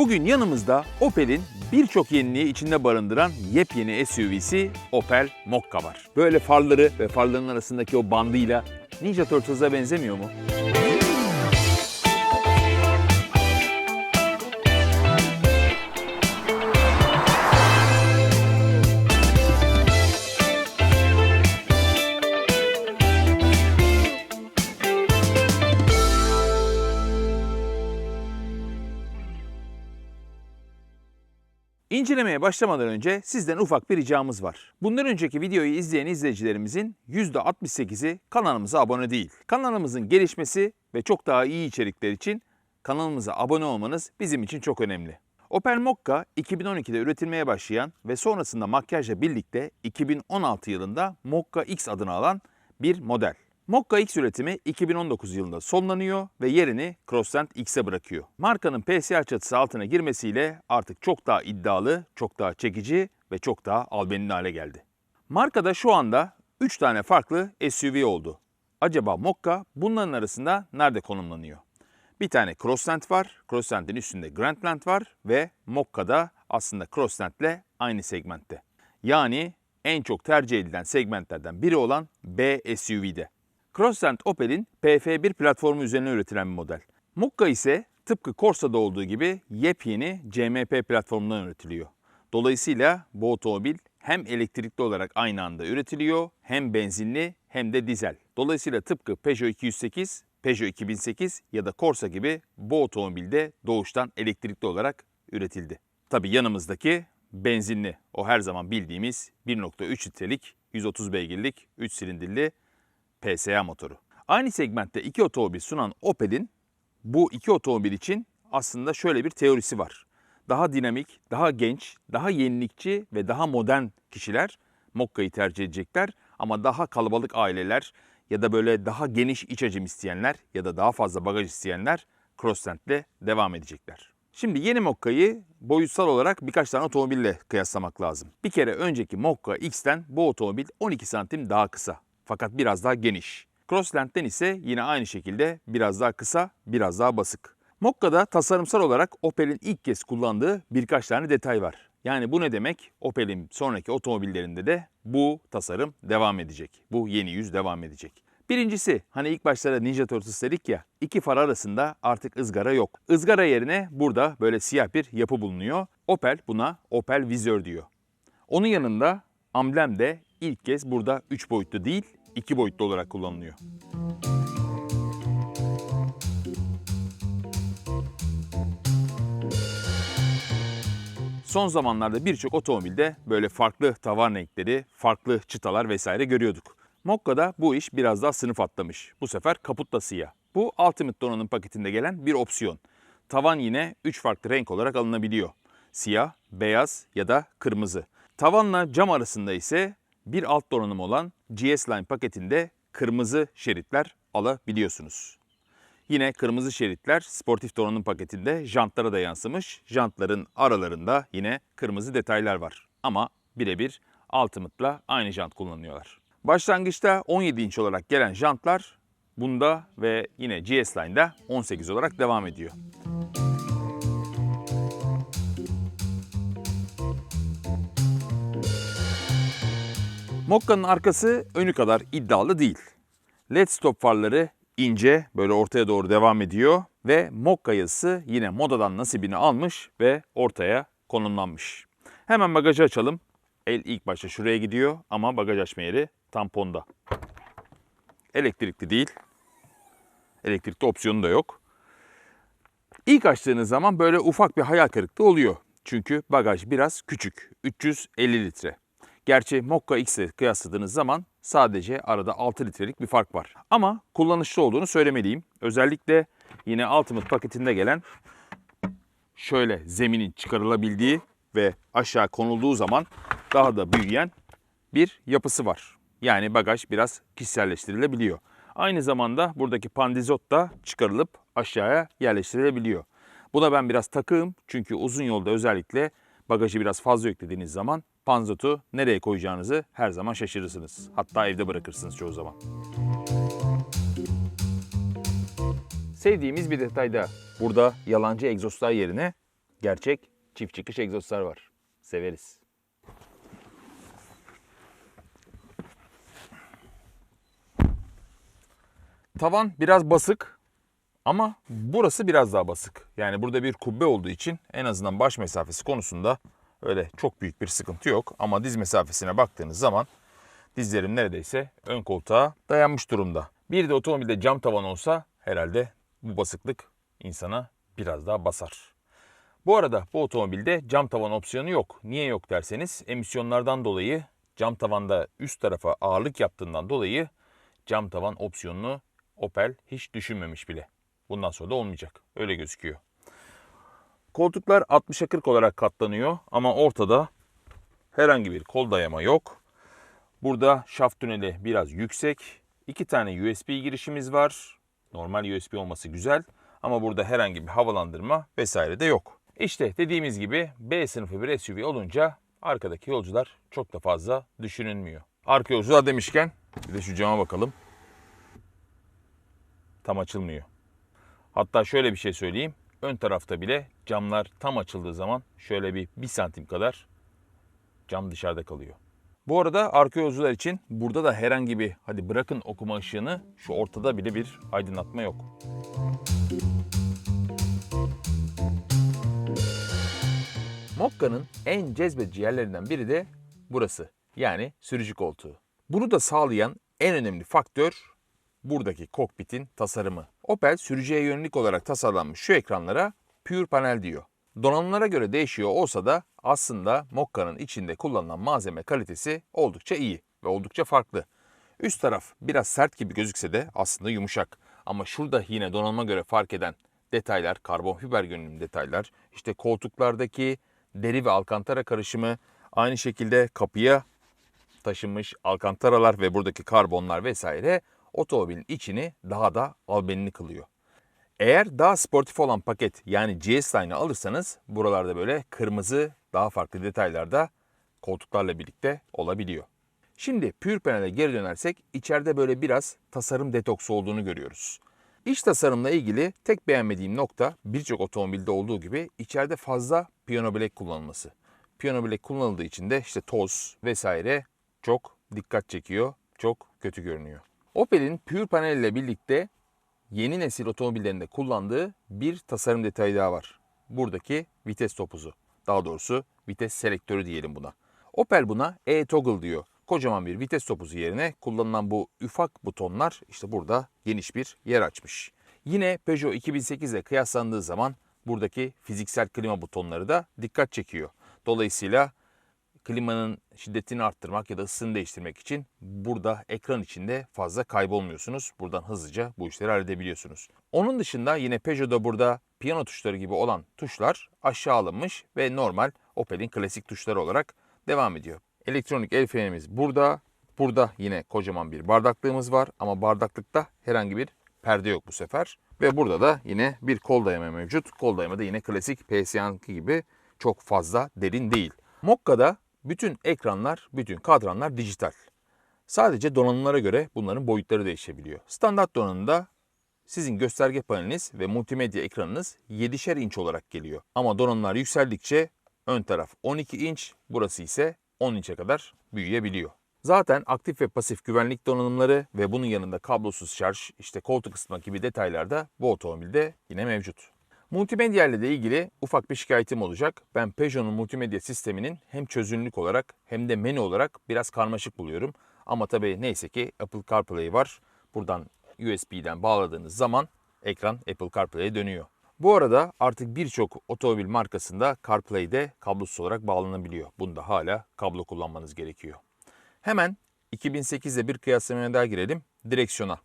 Bugün yanımızda Opel'in birçok yeniliği içinde barındıran yepyeni SUV'si Opel Mokka var. Böyle farları ve farların arasındaki o bandıyla Ninja Turtles'a benzemiyor mu? İncelemeye başlamadan önce sizden ufak bir ricamız var. Bundan önceki videoyu izleyen izleyicilerimizin %68'i kanalımıza abone değil. Kanalımızın gelişmesi ve çok daha iyi içerikler için kanalımıza abone olmanız bizim için çok önemli. Opel Mokka 2012'de üretilmeye başlayan ve sonrasında makyajla birlikte 2016 yılında Mokka X adını alan bir model. Mokka X üretimi 2019 yılında sonlanıyor ve yerini Crossland X'e bırakıyor. Markanın PSA çatısı altına girmesiyle artık çok daha iddialı, çok daha çekici ve çok daha albenili hale geldi. Markada şu anda 3 tane farklı SUV oldu. Acaba Mokka bunların arasında nerede konumlanıyor? Bir tane Crossland var, Crossland'in üstünde Grandland var ve Mokka'da aslında Crossland'le aynı segmentte. Yani en çok tercih edilen segmentlerden biri olan B SUV'de. Crossland Opel'in PF1 platformu üzerine üretilen bir model. Mokka ise tıpkı Corsa'da olduğu gibi yepyeni CMP platformundan üretiliyor. Dolayısıyla bu otomobil hem elektrikli olarak aynı anda üretiliyor hem benzinli hem de dizel. Dolayısıyla tıpkı Peugeot 208, Peugeot 2008 ya da Corsa gibi bu otomobilde doğuştan elektrikli olarak üretildi. Tabi yanımızdaki benzinli, o her zaman bildiğimiz 1.3 litrelik 130 beygirlik 3 silindirli PSA motoru. Aynı segmentte iki otomobil sunan Opel'in bu iki otomobil için aslında şöyle bir teorisi var. Daha dinamik, daha genç, daha yenilikçi ve daha modern kişiler Mokka'yı tercih edecekler ama daha kalabalık aileler ya da böyle daha geniş iç hacim isteyenler ya da daha fazla bagaj isteyenler Crossland'le devam edecekler. Şimdi yeni Mokka'yı boyutsal olarak birkaç tane otomobille kıyaslamak lazım. Bir kere önceki Mokka X'ten bu otomobil 12 santim daha kısa fakat biraz daha geniş. Crossland'den ise yine aynı şekilde biraz daha kısa, biraz daha basık. Mokka'da tasarımsal olarak Opel'in ilk kez kullandığı birkaç tane detay var. Yani bu ne demek? Opel'in sonraki otomobillerinde de bu tasarım devam edecek. Bu yeni yüz devam edecek. Birincisi hani ilk başlarda Ninja Turtles dedik ya iki far arasında artık ızgara yok. Izgara yerine burada böyle siyah bir yapı bulunuyor. Opel buna Opel Vizör diyor. Onun yanında amblem de ilk kez burada 3 boyutlu değil 2 boyutlu olarak kullanılıyor. Son zamanlarda birçok otomobilde böyle farklı tavan renkleri, farklı çıtalar vesaire görüyorduk. Mokka'da bu iş biraz daha sınıf atlamış. Bu sefer kaput da siyah. Bu Ultimate donanım paketinde gelen bir opsiyon. Tavan yine 3 farklı renk olarak alınabiliyor. Siyah, beyaz ya da kırmızı. Tavanla cam arasında ise bir alt donanım olan GS Line paketinde kırmızı şeritler alabiliyorsunuz. Yine kırmızı şeritler sportif donanım paketinde jantlara da yansımış. Jantların aralarında yine kırmızı detaylar var. Ama birebir Ultimate'la aynı jant kullanıyorlar. Başlangıçta 17 inç olarak gelen jantlar bunda ve yine GS Line'da 18 olarak devam ediyor. Mokka'nın arkası önü kadar iddialı değil. LED stop farları ince böyle ortaya doğru devam ediyor ve Mokka yazısı yine modadan nasibini almış ve ortaya konumlanmış. Hemen bagajı açalım. El ilk başta şuraya gidiyor ama bagaj açma yeri tamponda. Elektrikli değil. Elektrikli opsiyonu da yok. İlk açtığınız zaman böyle ufak bir hayal kırıklığı oluyor. Çünkü bagaj biraz küçük. 350 litre. Gerçi Mokka X'e kıyasladığınız zaman sadece arada 6 litrelik bir fark var. Ama kullanışlı olduğunu söylemeliyim. Özellikle yine Ultimate paketinde gelen şöyle zeminin çıkarılabildiği ve aşağı konulduğu zaman daha da büyüyen bir yapısı var. Yani bagaj biraz kişiselleştirilebiliyor. Aynı zamanda buradaki pandizot da çıkarılıp aşağıya yerleştirilebiliyor. Buna ben biraz takığım çünkü uzun yolda özellikle bagajı biraz fazla yüklediğiniz zaman panzotu nereye koyacağınızı her zaman şaşırırsınız. Hatta evde bırakırsınız çoğu zaman. Sevdiğimiz bir detay da burada yalancı egzozlar yerine Gerçek çift çıkış egzozlar var. Severiz. Tavan biraz basık ama burası biraz daha basık. Yani burada bir kubbe olduğu için en azından baş mesafesi konusunda öyle çok büyük bir sıkıntı yok. Ama diz mesafesine baktığınız zaman dizlerim neredeyse ön koltuğa dayanmış durumda. Bir de otomobilde cam tavan olsa herhalde bu basıklık insana biraz daha basar. Bu arada bu otomobilde cam tavan opsiyonu yok. Niye yok derseniz emisyonlardan dolayı cam tavanda üst tarafa ağırlık yaptığından dolayı cam tavan opsiyonunu Opel hiç düşünmemiş bile. Bundan sonra da olmayacak. Öyle gözüküyor. Koltuklar 60'a 40 olarak katlanıyor ama ortada herhangi bir kol dayama yok. Burada şaft tüneli biraz yüksek. İki tane USB girişimiz var. Normal USB olması güzel ama burada herhangi bir havalandırma vesaire de yok. İşte dediğimiz gibi B sınıfı bir SUV olunca arkadaki yolcular çok da fazla düşünülmüyor. Arka yolcular demişken bir de şu cama bakalım. Tam açılmıyor. Hatta şöyle bir şey söyleyeyim. Ön tarafta bile camlar tam açıldığı zaman şöyle bir 1 santim kadar cam dışarıda kalıyor. Bu arada arka yolcular için burada da herhangi bir hadi bırakın okuma ışığını şu ortada bile bir aydınlatma yok. Mokka'nın en cezbedici yerlerinden biri de burası. Yani sürücü koltuğu. Bunu da sağlayan en önemli faktör buradaki kokpitin tasarımı. Opel sürücüye yönelik olarak tasarlanmış şu ekranlara Pure Panel diyor. Donanımlara göre değişiyor olsa da aslında Mokka'nın içinde kullanılan malzeme kalitesi oldukça iyi ve oldukça farklı. Üst taraf biraz sert gibi gözükse de aslında yumuşak. Ama şurada yine donanıma göre fark eden detaylar, karbon fiber görünüm detaylar, işte koltuklardaki deri ve alkantara karışımı, aynı şekilde kapıya taşınmış alkantaralar ve buradaki karbonlar vesaire otomobilin içini daha da albenili kılıyor. Eğer daha sportif olan paket yani GS Line'ı alırsanız buralarda böyle kırmızı daha farklı detaylarda koltuklarla birlikte olabiliyor. Şimdi Pure Panel'e geri dönersek içeride böyle biraz tasarım detoksu olduğunu görüyoruz. İç tasarımla ilgili tek beğenmediğim nokta birçok otomobilde olduğu gibi içeride fazla piyano bilek kullanılması. Piyano bilek kullanıldığı için de işte toz vesaire çok dikkat çekiyor, çok kötü görünüyor. Opel'in Pure Panel ile birlikte yeni nesil otomobillerinde kullandığı bir tasarım detayı daha var. Buradaki vites topuzu. Daha doğrusu vites selektörü diyelim buna. Opel buna e-toggle diyor. Kocaman bir vites topuzu yerine kullanılan bu ufak butonlar işte burada geniş bir yer açmış. Yine Peugeot 2008 ile kıyaslandığı zaman buradaki fiziksel klima butonları da dikkat çekiyor. Dolayısıyla klimanın şiddetini arttırmak ya da ısısını değiştirmek için burada ekran içinde fazla kaybolmuyorsunuz. Buradan hızlıca bu işleri halledebiliyorsunuz. Onun dışında yine Peugeot'da burada piyano tuşları gibi olan tuşlar aşağı alınmış ve normal Opel'in klasik tuşları olarak devam ediyor. Elektronik el frenimiz burada. Burada yine kocaman bir bardaklığımız var ama bardaklıkta herhangi bir perde yok bu sefer. Ve burada da yine bir kol dayama mevcut. Kol dayama da yine klasik PSY'ninki gibi çok fazla derin değil. Mokka'da bütün ekranlar, bütün kadranlar dijital. Sadece donanımlara göre bunların boyutları değişebiliyor. Standart donanımda sizin gösterge paneliniz ve multimedya ekranınız 7'şer inç olarak geliyor. Ama donanımlar yükseldikçe ön taraf 12 inç, burası ise 10 inçe kadar büyüyebiliyor. Zaten aktif ve pasif güvenlik donanımları ve bunun yanında kablosuz şarj, işte koltuk ısıtma gibi detaylar da bu otomobilde yine mevcut. Multimedya ile de ilgili ufak bir şikayetim olacak. Ben Peugeot'un multimedya sisteminin hem çözünürlük olarak hem de menü olarak biraz karmaşık buluyorum. Ama tabii neyse ki Apple CarPlay var. Buradan USB'den bağladığınız zaman ekran Apple CarPlay'e dönüyor. Bu arada artık birçok otomobil markasında CarPlay'de kablosuz olarak bağlanabiliyor. Bunda hala kablo kullanmanız gerekiyor. Hemen 2008 ile bir kıyaslamaya daha girelim. Direksiyona.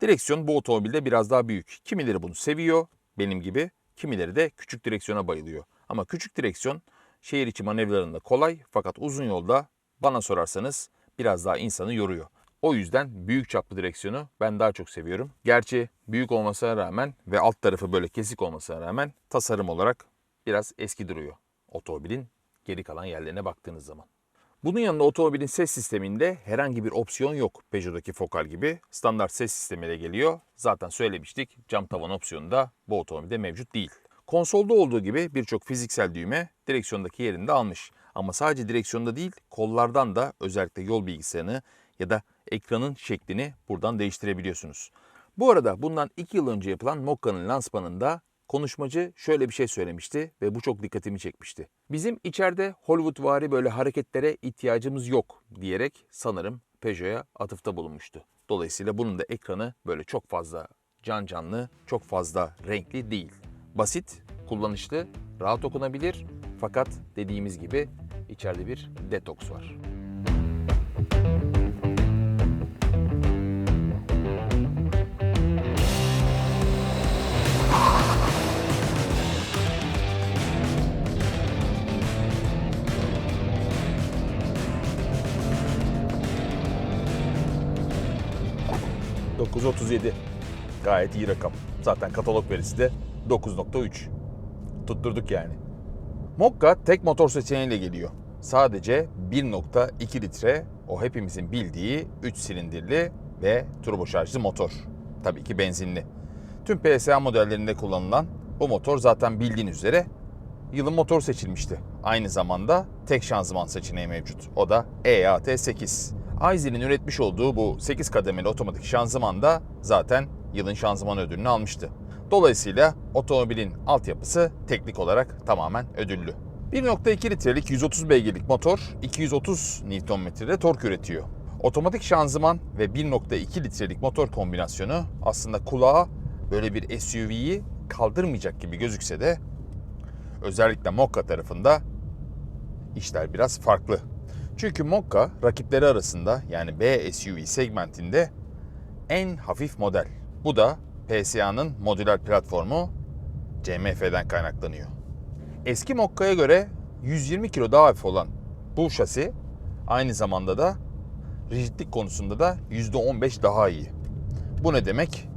Direksiyon bu otomobilde biraz daha büyük. Kimileri bunu seviyor benim gibi. Kimileri de küçük direksiyona bayılıyor. Ama küçük direksiyon şehir içi manevralarında kolay fakat uzun yolda bana sorarsanız biraz daha insanı yoruyor. O yüzden büyük çaplı direksiyonu ben daha çok seviyorum. Gerçi büyük olmasına rağmen ve alt tarafı böyle kesik olmasına rağmen tasarım olarak biraz eski duruyor otomobilin geri kalan yerlerine baktığınız zaman. Bunun yanında otomobilin ses sisteminde herhangi bir opsiyon yok Peugeot'daki Focal gibi. Standart ses sistemiyle geliyor. Zaten söylemiştik cam tavan opsiyonu da bu otomobilde mevcut değil. Konsolda olduğu gibi birçok fiziksel düğme direksiyondaki yerini de almış. Ama sadece direksiyonda değil kollardan da özellikle yol bilgisayarını ya da ekranın şeklini buradan değiştirebiliyorsunuz. Bu arada bundan 2 yıl önce yapılan Mokka'nın lansmanında konuşmacı şöyle bir şey söylemişti ve bu çok dikkatimi çekmişti. Bizim içeride Hollywoodvari böyle hareketlere ihtiyacımız yok diyerek sanırım Peugeot'a atıfta bulunmuştu. Dolayısıyla bunun da ekranı böyle çok fazla can canlı, çok fazla renkli değil. Basit, kullanışlı, rahat okunabilir fakat dediğimiz gibi içeride bir detoks var. ...937. Gayet iyi rakam. Zaten katalog verisi de 9.3. Tutturduk yani. Mokka tek motor seçeneğiyle geliyor. Sadece 1.2 litre o hepimizin bildiği 3 silindirli ve turboşarjlı motor. Tabii ki benzinli. Tüm PSA modellerinde kullanılan bu motor zaten bildiğiniz üzere yılın motor seçilmişti. Aynı zamanda tek şanzıman seçeneği mevcut. O da E EAT8. Aizel'in üretmiş olduğu bu 8 kademeli otomatik şanzıman da zaten yılın şanzıman ödülünü almıştı. Dolayısıyla otomobilin altyapısı teknik olarak tamamen ödüllü. 1.2 litrelik 130 beygirlik motor 230 Nm'de tork üretiyor. Otomatik şanzıman ve 1.2 litrelik motor kombinasyonu aslında kulağa böyle bir SUV'yi kaldırmayacak gibi gözükse de özellikle Mokka tarafında işler biraz farklı. Çünkü Mokka rakipleri arasında yani B SUV segmentinde en hafif model. Bu da PSA'nın modüler platformu CMF'den kaynaklanıyor. Eski Mokka'ya göre 120 kilo daha hafif olan bu şasi aynı zamanda da rigidlik konusunda da %15 daha iyi. Bu ne demek?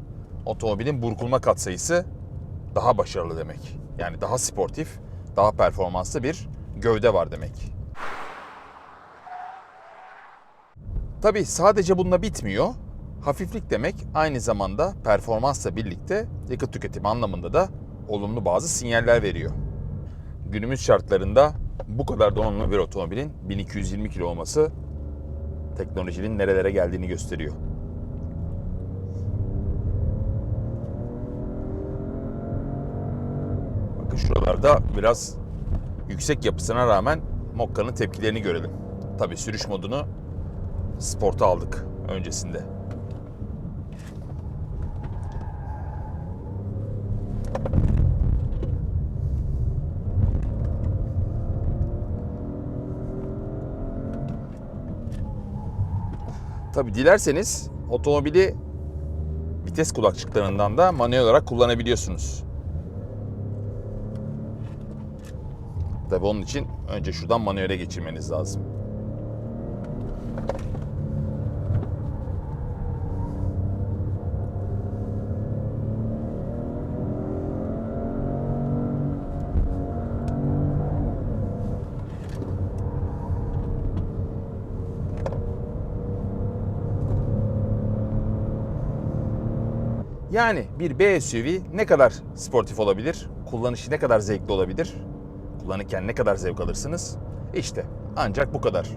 Otomobilin burkulma katsayısı daha başarılı demek. Yani daha sportif, daha performanslı bir gövde var demek. Tabi sadece bununla bitmiyor. Hafiflik demek aynı zamanda performansla birlikte yakıt tüketimi anlamında da olumlu bazı sinyaller veriyor. Günümüz şartlarında bu kadar donanımlı bir otomobilin 1220 kilo olması teknolojinin nerelere geldiğini gösteriyor. Bakın şuralarda biraz yüksek yapısına rağmen Mokka'nın tepkilerini görelim. Tabi sürüş modunu sporta aldık öncesinde. Tabi dilerseniz otomobili vites kulakçıklarından da manuel olarak kullanabiliyorsunuz. Tabi onun için önce şuradan manuele geçirmeniz lazım. Yani bir B SUV ne kadar sportif olabilir? Kullanışı ne kadar zevkli olabilir? Kullanırken ne kadar zevk alırsınız? İşte ancak bu kadar.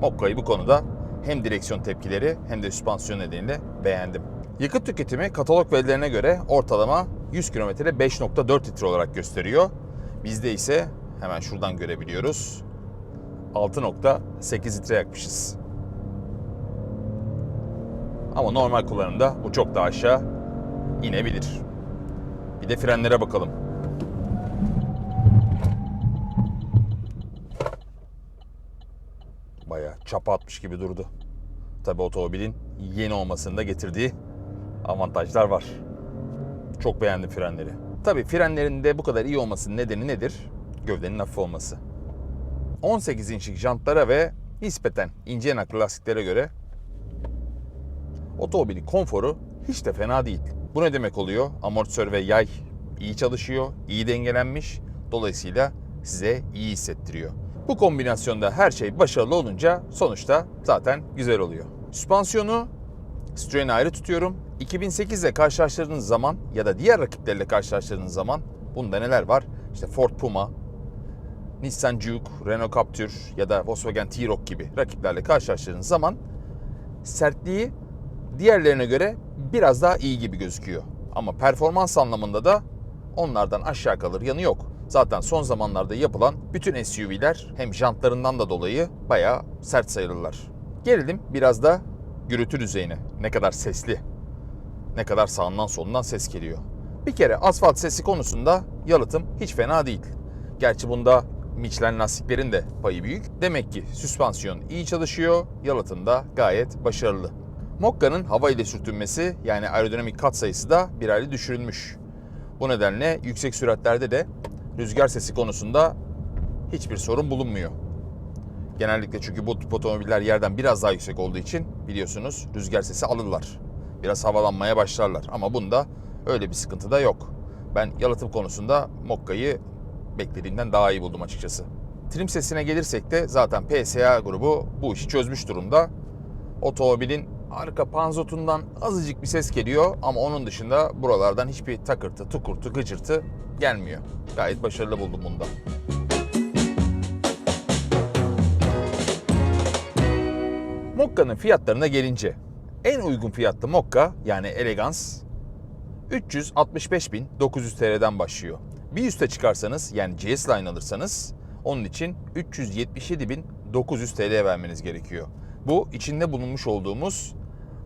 Mokka'yı bu konuda hem direksiyon tepkileri hem de süspansiyon nedeniyle beğendim. Yakıt tüketimi katalog verilerine göre ortalama 100 kilometrede 5.4 litre olarak gösteriyor. Bizde ise hemen şuradan görebiliyoruz. 6.8 litre yakmışız. Ama normal kullanımda bu çok daha aşağı inebilir. Bir de frenlere bakalım. Bayağı çapa atmış gibi durdu. Tabi otomobilin yeni olmasının da getirdiği avantajlar var. Çok beğendim frenleri. Tabi frenlerin de bu kadar iyi olmasının nedeni nedir? Gövdenin hafif olması. 18 inçlik jantlara ve nispeten ince yanaklı lastiklere göre otomobilin konforu hiç de fena değil. Bu ne demek oluyor? Amortisör ve yay iyi çalışıyor, iyi dengelenmiş. Dolayısıyla size iyi hissettiriyor. Bu kombinasyonda her şey başarılı olunca sonuçta zaten güzel oluyor. Süspansiyonu Citroen'i ayrı tutuyorum. 2008 ile karşılaştırdığınız zaman ya da diğer rakiplerle karşılaştırdığınız zaman Bunda neler var? İşte Ford Puma, Nissan Juke, Renault Captur ya da Volkswagen T-Roc gibi rakiplerle karşılaştığınız zaman sertliği diğerlerine göre biraz daha iyi gibi gözüküyor. Ama performans anlamında da onlardan aşağı kalır yanı yok. Zaten son zamanlarda yapılan bütün SUV'ler hem jantlarından da dolayı bayağı sert sayılırlar. Gelelim biraz da gürültü düzeyine. Ne kadar sesli, ne kadar sağından solundan ses geliyor. Bir kere asfalt sesi konusunda yalıtım hiç fena değil. Gerçi bunda Michelin lastiklerin de payı büyük. Demek ki süspansiyon iyi çalışıyor, yalıtım da gayet başarılı. Mokka'nın hava ile sürtünmesi yani aerodinamik kat sayısı da bir hayli düşürülmüş. Bu nedenle yüksek süratlerde de rüzgar sesi konusunda hiçbir sorun bulunmuyor. Genellikle çünkü bu tip otomobiller yerden biraz daha yüksek olduğu için biliyorsunuz rüzgar sesi alırlar. Biraz havalanmaya başlarlar ama bunda öyle bir sıkıntı da yok. Ben yalıtım konusunda Mokka'yı beklediğimden daha iyi buldum açıkçası. Trim sesine gelirsek de zaten PSA grubu bu işi çözmüş durumda. Otomobilin arka panzotundan azıcık bir ses geliyor ama onun dışında buralardan hiçbir takırtı, tukurtu, gıcırtı gelmiyor. Gayet başarılı buldum bunda. Mokka'nın fiyatlarına gelince en uygun fiyatlı Mokka yani Elegance 365.900 TL'den başlıyor. Bir üste çıkarsanız yani GS Line alırsanız onun için 377.900 TL vermeniz gerekiyor. Bu içinde bulunmuş olduğumuz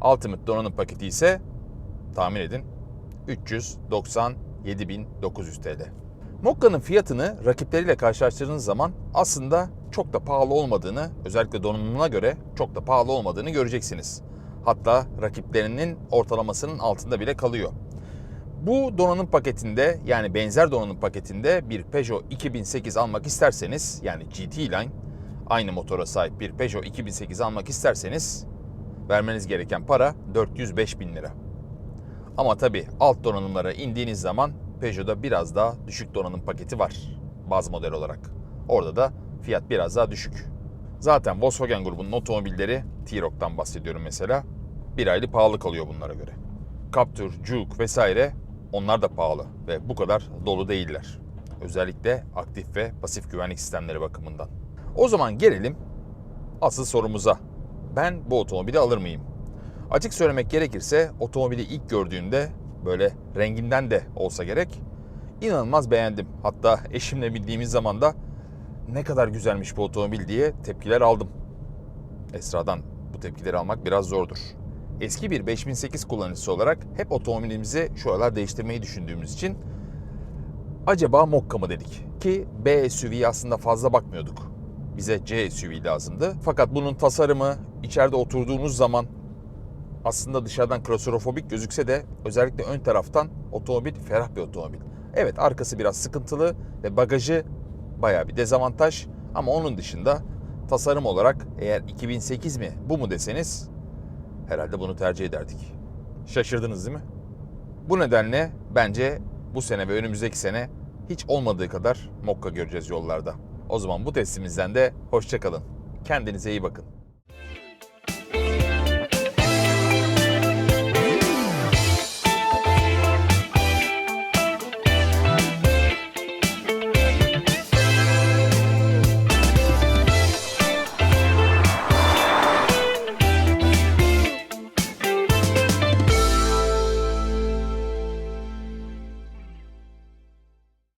Ultimate donanım paketi ise tahmin edin 397.900 TL. Mokka'nın fiyatını rakipleriyle karşılaştırdığınız zaman aslında çok da pahalı olmadığını, özellikle donanımına göre çok da pahalı olmadığını göreceksiniz. Hatta rakiplerinin ortalamasının altında bile kalıyor. Bu donanım paketinde yani benzer donanım paketinde bir Peugeot 2008 almak isterseniz yani GT Line aynı motora sahip bir Peugeot 2008 almak isterseniz vermeniz gereken para 405 bin lira. Ama tabi alt donanımlara indiğiniz zaman Peugeot'da biraz daha düşük donanım paketi var baz model olarak. Orada da fiyat biraz daha düşük. Zaten Volkswagen grubunun otomobilleri T-Roc'tan bahsediyorum mesela bir aylık pahalı kalıyor bunlara göre. Captur, Juke vesaire onlar da pahalı ve bu kadar dolu değiller. Özellikle aktif ve pasif güvenlik sistemleri bakımından. O zaman gelelim asıl sorumuza. Ben bu otomobili alır mıyım? Açık söylemek gerekirse otomobili ilk gördüğümde böyle renginden de olsa gerek inanılmaz beğendim. Hatta eşimle bindiğimiz zaman da ne kadar güzelmiş bu otomobil diye tepkiler aldım. Esra'dan bu tepkileri almak biraz zordur. Eski bir 5008 kullanıcısı olarak hep otomobilimizi şu aralar değiştirmeyi düşündüğümüz için acaba Mokka mı dedik? Ki B SUV'ye aslında fazla bakmıyorduk. Bize C SUV lazımdı. Fakat bunun tasarımı içeride oturduğunuz zaman aslında dışarıdan klostrofobik gözükse de özellikle ön taraftan otomobil ferah bir otomobil. Evet arkası biraz sıkıntılı ve bagajı baya bir dezavantaj ama onun dışında tasarım olarak eğer 2008 mi bu mu deseniz herhalde bunu tercih ederdik. Şaşırdınız değil mi? Bu nedenle bence bu sene ve önümüzdeki sene hiç olmadığı kadar Mokka göreceğiz yollarda. O zaman bu testimizden de hoşçakalın. Kendinize iyi bakın.